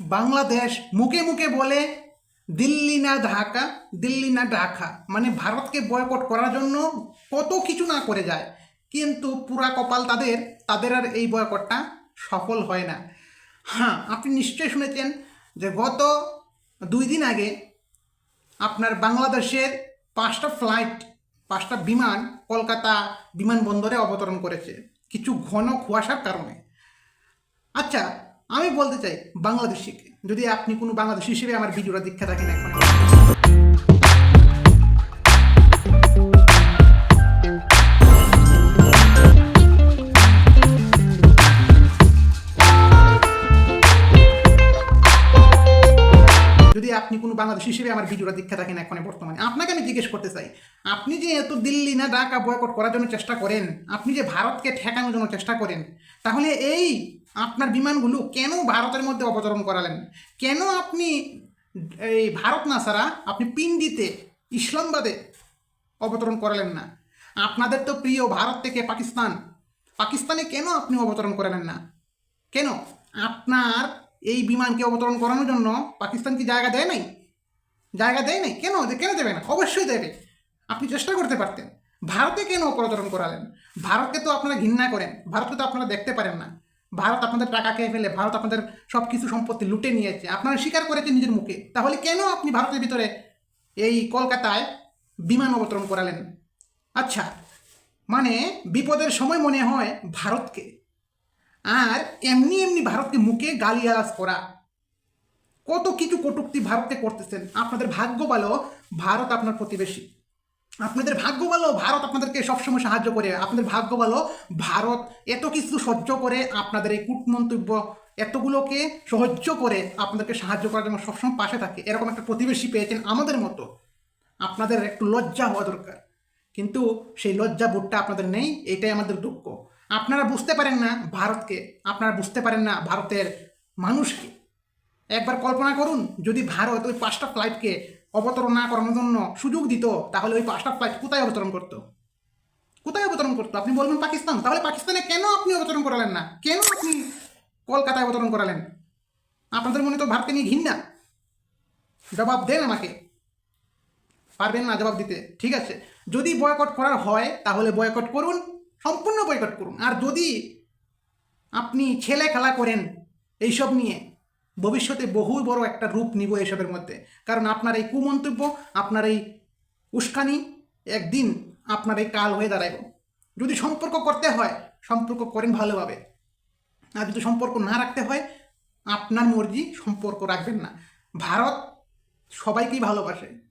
বাংলাদেশ মুখে মুখে বলে দিল্লি না ঢাকা, দিল্লি না ঢাকা। মানে ভারতকে বয়কট করার জন্য কত কিছু না করে যায়। কিন্তু পুরা কপাল তাদের তাদের আর এই বয়কটটা সফল হয় না। হ্যাঁ আপনি নিশ্চয়ই শুনেছেন যে গত দুই দিন আগে আপনার বাংলাদেশের পাঁচটা ফ্লাইট পাঁচটা বিমান কলকাতা বিমানবন্দরে অবতরণ করেছে। কিছু ঘন কুয়াশার কারণে। আচ্ছা আমি বলতে চাই বাংলাদেশিকে যদি আপনি কোনো বাংলাদেশি হিসেবে আমার ভিডিওটা দীক্ষা থাকেন এখন। যদি আপনি কোনো বাংলাদেশ হিসেবে আমার ভিডিওটা দীক্ষা থাকেন এখন বর্তমানে, আপনাকে আমি জিজ্ঞেস করতে চাই, আপনি যে এত দিল্লি না ঢাকা বয়কট করার জন্য চেষ্টা করেন, আপনি যে ভারতকে ঠেকানোর জন্য চেষ্টা করেন, তাহলে এই আপনার বিমানগুলো কেন ভারতের মধ্যে অবতরণ করালেন? কেন আপনি এই ভারত না ছাড়া আপনি পিন্ডিতে ইসলামবাদে অবতরণ করালেন না? আপনাদের তো প্রিয় ভারত থেকে পাকিস্তান, পাকিস্তানে কেন আপনি অবতরণ করালেন না? কেন? আপনার এই বিমানকে অবতরণ করানোর জন্য পাকিস্তান কি জায়গা দেয় নাই? জায়গা দেয় নাই? কেন? কেন দেবে না? অবশ্যই দেবে। আপনি চেষ্টা করতে পারতেন। ভারতে কেন অপতরণ করালেন? ভারতকে তো আপনারা ঘৃণা করেন। ভারতকে তো আপনারা দেখতে পারেন না। ভারত আপনাদের টাকা খেয়ে ফেলে, ভারত আপনাদের সব কিছু সম্পত্তি লুটে নিয়েছে আপনারা স্বীকার করেছেন নিজের মুখে। তাহলে কেন আপনি ভারতের ভিতরে এই কলকাতায় বিমান অবতরণ করালেন? আচ্ছা মানে বিপদের সময় মনে হয় ভারতকে। আর এমনি এমনি ভারতকে মুখে গালিগালাজ করা। কত কিছু কটুক্তি ভারতে করতেছেন। আপনাদের ভাগ্য ভালো, ভারত আপনার প্রতিবেশী। আপনাদের ভাগ্য ভালো, ভারত আপনাদেরকে সবসময় সাহায্য করে। আপনাদের ভাগ্য ভালো, ভারত এত কিছু সহ্য করে আপনাদের এই কূটমন্তব্য এতগুলোকে সহ্য করে আপনাদেরকে সাহায্য করার জন্য সবসময় পাশে থাকে। এরকম একটা প্রতিবেশী পেয়েছেন আমাদের মতো। আপনাদের একটু লজ্জা হওয়া দরকার। কিন্তু সেই লজ্জা বোধটা আপনাদের নেই, এটাই আমাদের দুঃখ। আপনারা বুঝতে পারেন না ভারতকে, আপনারা বুঝতে পারেন না ভারতের মানুষকে। একবার কল্পনা করুন, যদি ভারত ওই পাঁচটা ফ্লাইটকে অবতরণ না করানোর জন্য সুযোগ দিত, তাহলে ওই পাঁচটা ফ্লাইট কোথায় অবতরণ করতো? কোথায় অবতরণ করতো? আপনি বলবেন পাকিস্তান। তাহলে পাকিস্তানে কেন আপনি অবতরণ করালেন না? কেন আপনি কলকাতায় অবতরণ করালেন? আপনাদের মনে তো ভারতকে নিয়ে ঘিন্না জবাব দেন আমাকে। পারবেন না জবাব দিতে। ঠিক আছে। যদি বয়কট করার হয়, তাহলে বয়কট করুন। সম্পূর্ণ বয়কট করুন। আর যদি আপনি ছেলে খেলা করেন এইসব নিয়ে, ভবিষ্যতে বহু বড় একটা রূপ নিব এসবের মধ্যে। কারণ আপনার এই কুমন্তব্য, আপনার এই উস্কানি একদিন আপনার এই কাল হয়ে দাঁড়াইব। যদি সম্পর্ক করতে হয়, সম্পর্ক করেন ভালোভাবে। আর যদি সম্পর্ক না রাখতে হয়, আপনার মর্জি সম্পর্ক রাখবেন না। ভারত সবাইকেই ভালোবাসে।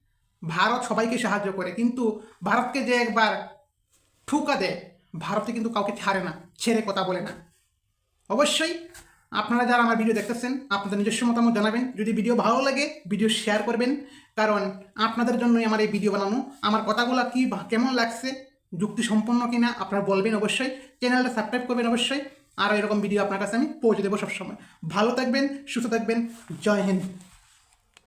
ভারত সবাইকে সাহায্য করে। কিন্তু ভারতকে যে একবার ঠুকা দেয় ভারতে কিন্তু কাউকে ছাড়ে না, ছেড়ে কথা বলে না। অবশ্যই আপনারা যারা আমার ভিডিও দেখতেছেন, আপনাদের নিজস্ব মতামত জানাবেন। যদি ভিডিও ভালো লাগে, ভিডিও শেয়ার করবেন। কারণ আপনাদের জন্যই আমার এই ভিডিও বানানো। আমার কথাগুলো কি কেমন লাগছে যুক্তি সম্পন্ন কিনা, আপনারা বলবেন অবশ্যই। চ্যানেলটা সাবস্ক্রাইব করবেন অবশ্যই। আর এরকম ভিডিও আপনার কাছে আমি পৌঁছে দেবো সবসময়। ভালো থাকবেন, সুস্থ থাকবেন। জয় হিন্দ।